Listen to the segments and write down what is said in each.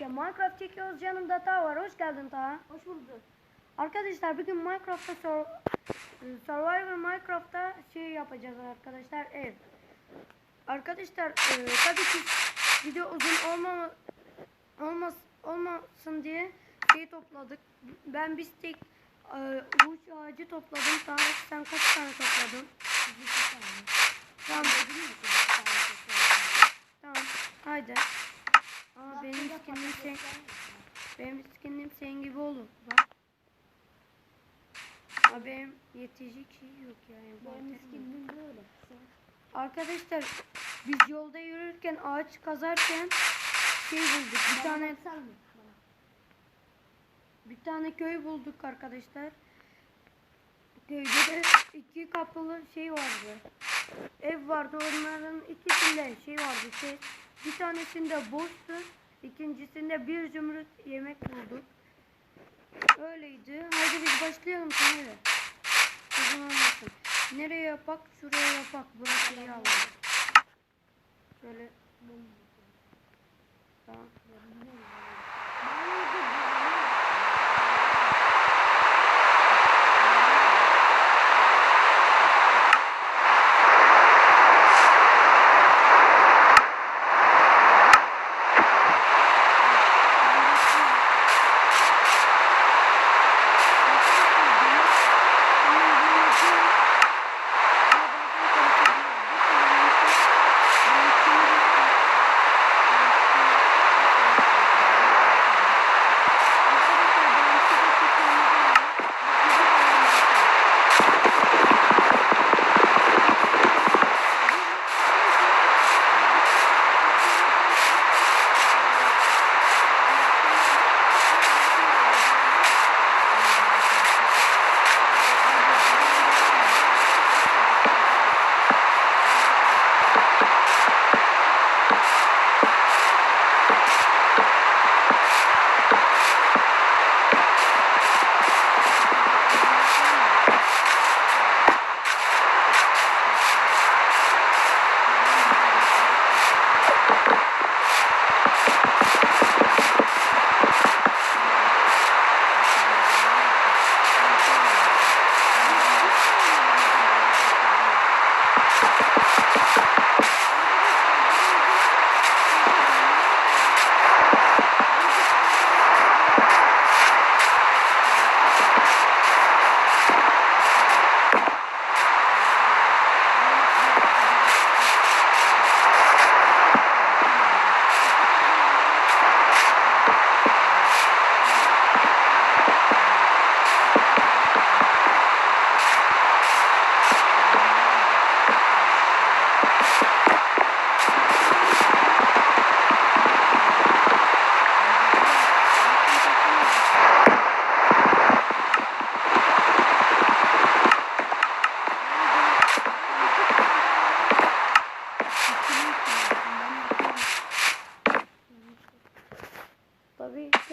arkadaşlar Minecraft çekiyoruz. Yanımda Taha var. Hoş geldin Taha. Hoş bulduk. Arkadaşlar bugün Minecraft'ta Sur- Survivor Minecraft'ta şey yapacağız arkadaşlar. Ev. Arkadaşlar e, tabii ki video uzun olmama olmaz olmasın diye şey topladık. Ben bir stek e, uç ağacı topladım. Taha sen kaç tane topladın? Tamam. Tamam. Haydi. Aa, benim skinim sen, benim skinim senin gibi olur. Bak. Aa, benim yetecek şey yok yani. Benim skinim böyle. Arkadaşlar biz yolda yürürken ağaç kazarken şey bulduk. Bir tane bir tane köy bulduk arkadaşlar. Köyde de iki kapılı şey vardı. Ev vardı. Onların ikisinde şey vardı. Şey, bir tanesinde boştu. İkincisinde bir zümrüt yemek bulduk. Öyleydi. Hadi biz başlayalım şimdi. Uzun olmasın. Nereye yapak? Şuraya yapak. Burası iyi alalım. Şöyle tamam.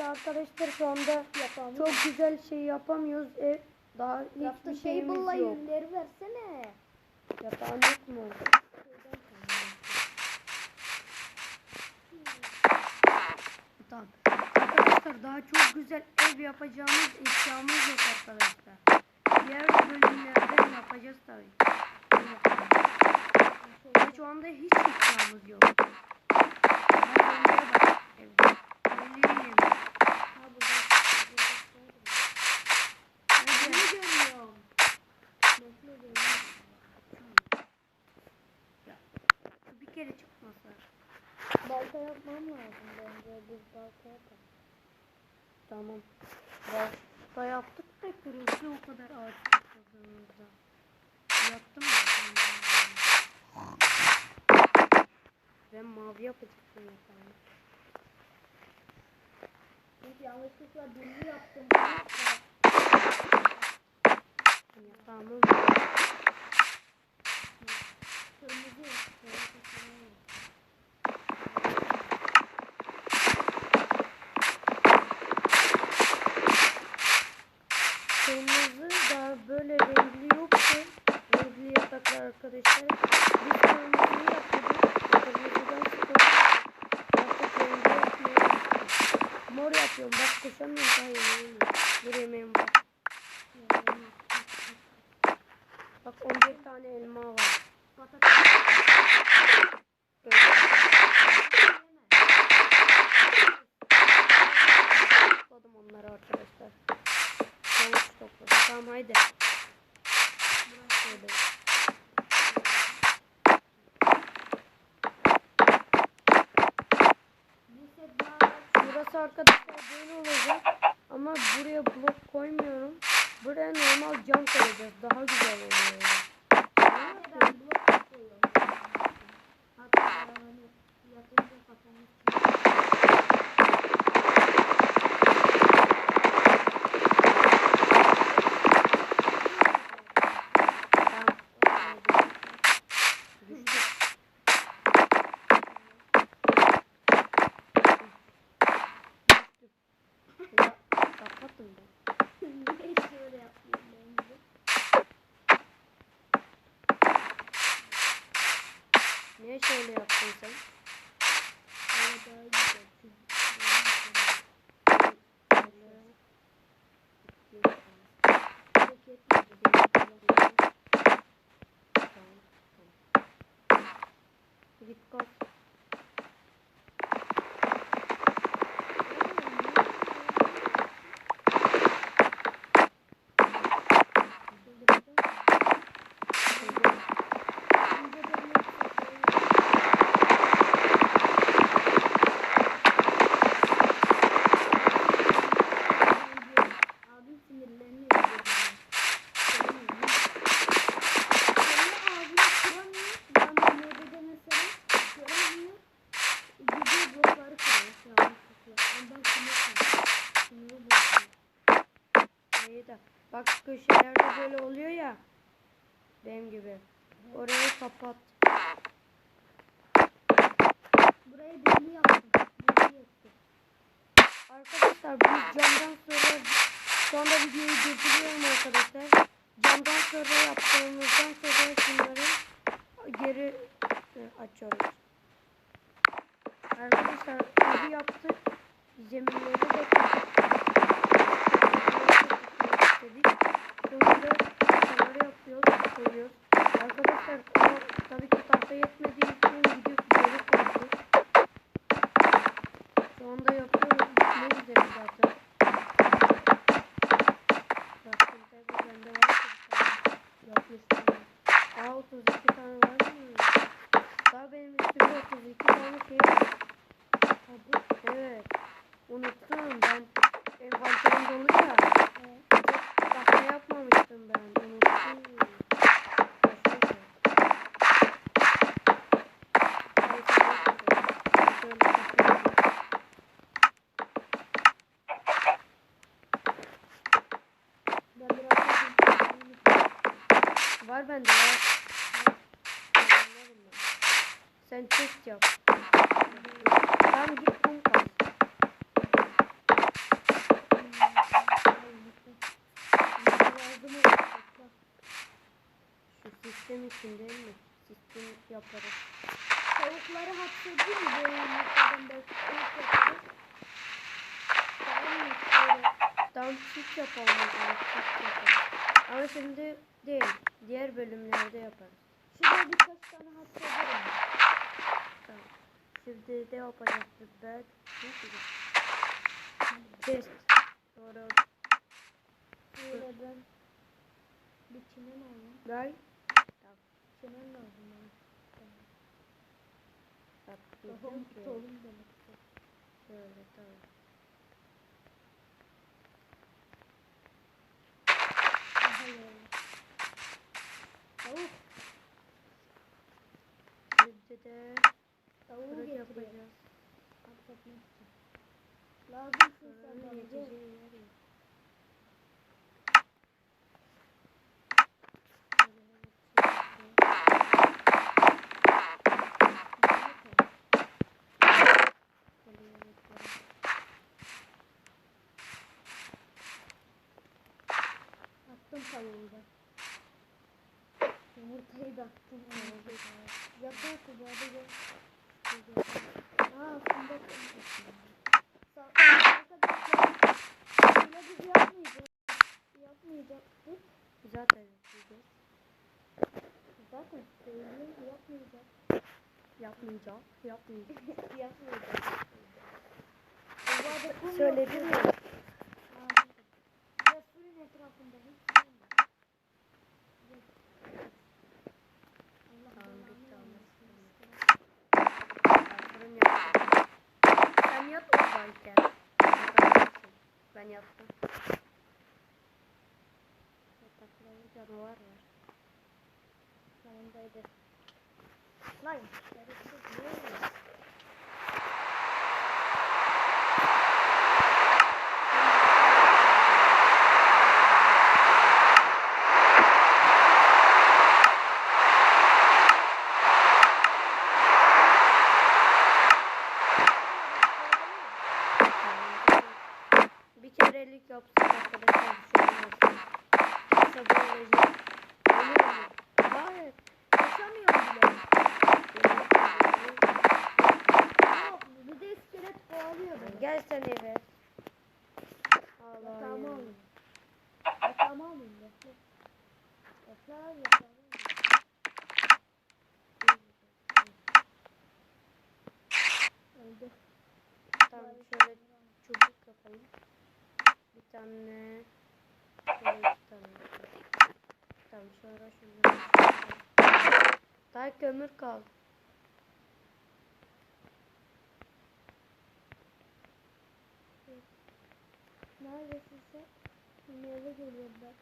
Arkadaşlar şu anda Yapalım. çok güzel şey yapamıyoruz. Ev daha Yaptı hiçbir şeyimiz yok. yünleri versene. Yatağın yok mu? Tamam. Arkadaşlar daha çok güzel ev yapacağımız imkanımız yok arkadaşlar. Diğer bölümlerde yapacağız tabii. Ama Şu anda hiç imkanımız yok. Ben önce bak evde. Bir kere çıkmasa. Balta yapmam lazım bence. Biz balta yapalım. Tamam. Başta yaptık da kırıldı o kadar ağaç topladığımızda. Yaptım mı? Ben mavi yapacaktım yatağımı. Çünkü yanlışlıkla düzgün yaptım. Yatağımı Kırmızı. Kırmızı. daha böyle renkli yoktu. Renkli yataklar arkadaşlar. Yapıyorum. Bak koşamıyorum daha yemeğim yok. Bir yemeğim var. Bak 11 tane elma var. Topladım onları arkadaşlar. Havuç topladım. Tamam haydi. Şöyle. Arkadaşlar böyle olacak. Ama buraya blok koymuyorum. Buraya normal cam koyacağız. Daha güzel oluyor. yani. Tamam. Düştü. Ya, kapatın ben. Niye şöyle yaptın sen? Git gibi. Orayı kapat. Buraya deli yaptım. Deli yaptım. Arkadaşlar biz camdan sonra şu anda videoyu durduruyorum arkadaşlar. Camdan sonra yaptığımızdan sonra şunları geri e, açıyoruz. Arkadaşlar evi yaptık. Zeminleri de. Sonra kenara yapıyoruz, koyuyoruz. Arkadaşlar ama tabii ki tahta yetmediği için gidiyor geri koyduk. Şu anda yapıyoruz. Ne güzel zaten. Baktım tabii bende var ki bir tane. Yapmışsın. Aa 32 tane var mı? Daha benim üstümde 32 tane şey var. Hadi. Evet. Unuttum ben. Envanterim dolu ya. Evet. Çok tahta yapmamıştım ben. Unuttum. Başka Neyse, neyse. Şöyle takıyorum. Ben biraz daha Var bende ben. Sen test yap. Tamam git kum kaz. Şu sistem için değil mi? Sistem yaparız. Tavukları hapsedeyim mi böyle yumurtadan belki tavuk yaparız. Mı? Tamam çift yapalım. Çift yapalım. Ama şimdi değil. Diğer bölümlerde yaparız. Şuraya birkaç tane hapsederim. Tamam. Şimdi de yapacaktık ben. Test. Doğru. Şöyle ben bir çimen alayım. Gel. Çimen lazım bana. Bak Tohum, tohum demek. Şöyle tamam. Böyle. Tavuk. Şimdi de Tavuğu fırın getiriyor. yapacağız. Hapsetmek için. Lazım şu Fırının sandalye. yeteceği yer yok. Attım tavuğu da. Yumurtayı da attım. Yapar kubağı da Aa fındık. Arkadaşlar biz yapmayacağız. Yapmayacaktık. Zaten yapacağız. Zaten söylüyoruz yapmayacağız. Yapmayacağım. Yapmayacağım. yapmayacağım. Söyledim ya. Resulün etrafındayız. Yapacaksın. Ben yattım. Yataklarda canavar var. Yanındaydı. Lan şerefsiz ne oluyor? Bir kerelik yapsın arkadaşlar bir şey olmasın. Sabah olacak. Olur mu? Hayır. Yaşamıyorum bile. Yok bir de iskelet kovalıyor beni. Gel sen eve. Allah Yatağımı ya. Bekle abi yatağımı alayım. Öldü. Tamam şöyle çubuk yapayım. Bir tane. Şöyle bir tane. Tamam sonra şunu. Daha kömür kaldı. Şimdi eve geliyorum ben.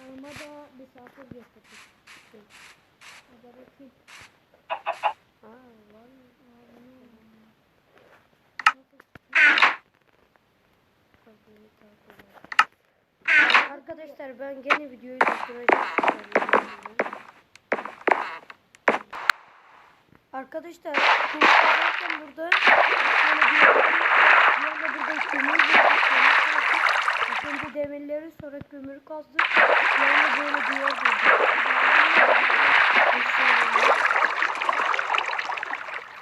Yanıma da misafir getirdik. Hadi bakayım. Aa var mı? Arkadaşlar ben gene videoyu durduracağım. Arkadaşlar zaten burada bir anda burada kömür önce demirleri sonra kömür kazdık. Anda böyle bir yer bulduk.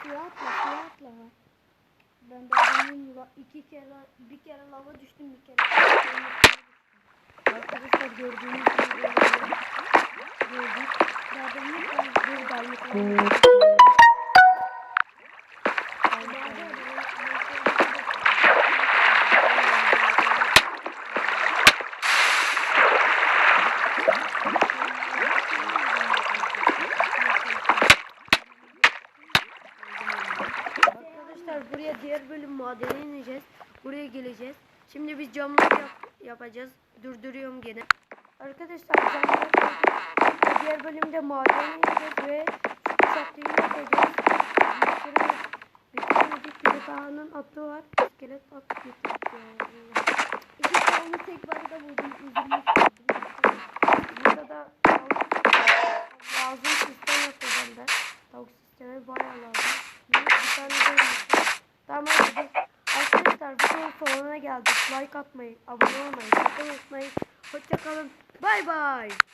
Suya atla, suya atla. Ben de adamın la, iki kere, bir kere lava düştüm, bir kere. Arkadaşlar gördüğünüz gibi gördük. Adamın Bir darlık Arkadaşlar buraya diğer bölüm madene ineceğiz. Buraya geleceğiz. Şimdi biz camları yap- yapacağız. Durduruyorum gene. Arkadaşlar camları. Diğer bölümde madene ineceğiz ve şu çatıyı yapacağız. Bitirmedik. Bir de Taha'nın atı var. İskelet at getirdik ya. İki tane tek barda buldum, üzülmüştüm. Burada da lazım sistem yapacağım ben. Tavuk sistemi bayağı lazım. Bir tane de. Tamam. Arkadaşlar videonun sonuna geldik. Like atmayı, abone olmayı, sakın unutmayın. Hoşçakalın. Bay bay.